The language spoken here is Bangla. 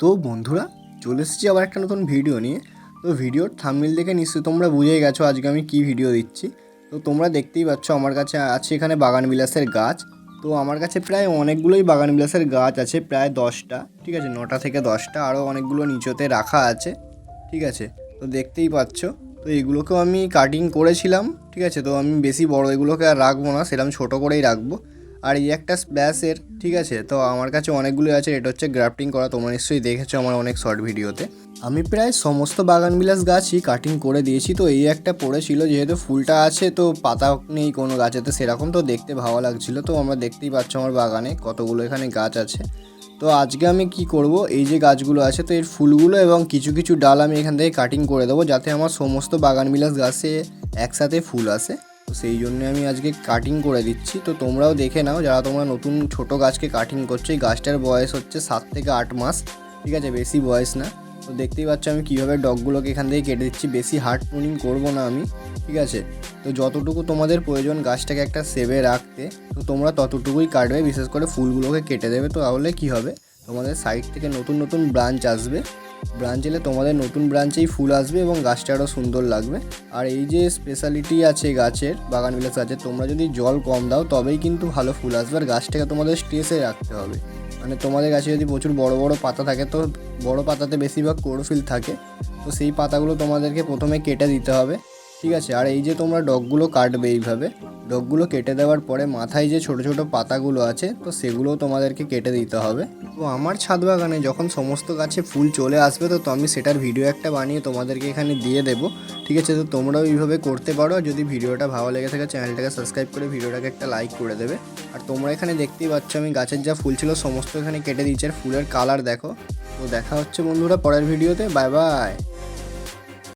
তো বন্ধুরা, চলে এসেছি আবার একটা নতুন ভিডিও নিয়ে। তো ভিডিওর থাম্বনেল দেখে নিশ্চয়ই তোমরা বুঝেই গেছো আজকে আমি কি ভিডিও দিচ্ছি। তো তোমরা দেখতেই পাচ্ছ আমার কাছে আছে এখানে বাগান বিলাসের গাছ। তো আমার কাছে প্রায় অনেকগুলোই বাগান বিলাসের গাছ আছে, প্রায় দশটা, ঠিক আছে? নটা থেকে দশটা, আরও অনেকগুলো নিচতে রাখা আছে, ঠিক আছে? তো দেখতেই পাচ্ছ, তো এগুলোকেও আমি কাটিং করেছিলাম, ঠিক আছে? তো আমি বেশি বড় এগুলোকে আর রাখব না সেরকম ছোটো করেই রাখব। আর একটা স্প্ল্যাশের ঠিক আছে? তো আমার কাছে অনেকগুলো আছে, এটা হচ্ছে গ্রাফটিং করা, তোমরা নিশ্চয়ই দেখেছ আমার অনেক শর্ট ভিডিওতে। আমি প্রায় সমস্ত বাগানবিলাস গাছই কাটিং করে দিয়েছি, তো এই একটা পড়েছিল, যেহেতু ফুলটা আছে, তো পাতা নেই কোনো গাছেতে, সেরকম তো দেখতে ভালো লাগছিল। তো আমরা দেখতেই পাচ্ছ আমার বাগানে কতগুলো এখানে গাছ আছে। তো আজকে আমি কি করব? এই যে গাছগুলো আছে, তো এর ফুলগুলো এবং কিছু কিছু ডাল আমি এখান থেকে কাটিং করে দেবো, যাতে আমার সমস্ত বাগানবিলাস গাছে একসাথে ফুল আসে। তো সেই জন্য আমি আজকে কাটিং করে দিচ্ছি। তো তোমরাও দেখে নাও, যারা তোমরা নতুন ছোট গাছকে কাটিং করছ, এই গাছটার বয়স হচ্ছে সাত থেকে আট মাস, ঠিক আছে? বেশি বয়স না। তো দেখতেই পাচ্ছ আমি কীভাবে ডগগুলোকে এখান থেকে কেটে দিচ্ছি, বেশি হার্ড প্রুনিং করব না আমি, ঠিক আছে? তো যতটুকু তোমাদের প্রয়োজন গাছটাকে একটা সেভে রাখতে, তো তোমরা ততটুকুই কাটবে, বিশেষ করে ফুলগুলোকে কেটে দেবে, তো তাহলে কী হবে? তোমাদের সাইড থেকে নতুন নতুন ব্রাঞ্চ আসবে। ব্রাঞ্চ এলে তোমাদের নতুন ব্রাঞ্চেই ফুল আসবে এবং গাছটা আরও সুন্দর লাগবে। আর এই যে স্পেশালিটি আছে গাছের, বাগান বিলাস আছে, তোমরা যদি জল কম দাও, তবেই কিন্তু ভালো ফুল আসবে। আর গাছটাকে তোমাদের স্ট্রেসে রাখতে হবে। মানে তোমাদের গাছে যদি প্রচুর বড় বড় পাতা থাকে, তো বড় পাতাতে বেশিরভাগ ক্লোরোফিল থাকে। তো সেই পাতাগুলো তোমাদেরকে প্রথমে কেটে দিতে হবে। ঠিক আছে? আর এই যে তোমরা ডগগুলো কাটবে এইভাবে ডগগুলো কেটে দেওয়ার পরে মাথায় যে ছোট ছোট পাতাগুলো আছে, তো সেগুলোও তোমাদেরকে কেটে দিতে হবে। তো আমার ছাদ বাগানে যখন সমস্ত গাছে ফুল চলে আসবে, তো আমি সেটার ভিডিও একটা বানিয়ে তোমাদেরকে এখানে দিয়ে দেবো। ঠিক আছে, তো তোমরাও এইভাবে করতে পারো। যদি ভিডিওটা ভালো লেগে থাকে, চ্যানেলটাকে সাবস্ক্রাইব করে ভিডিওটাকে একটা লাইক করে দেবে। আর তোমরা এখানে দেখতেই পাচ্ছ, আমি গাছের যা ফুল ছিল সমস্ত এখানে কেটে দিচ্ছি আর ফুলের কালার দেখো। তো দেখা হচ্ছে বন্ধুরা পরের ভিডিওতে বাই বাই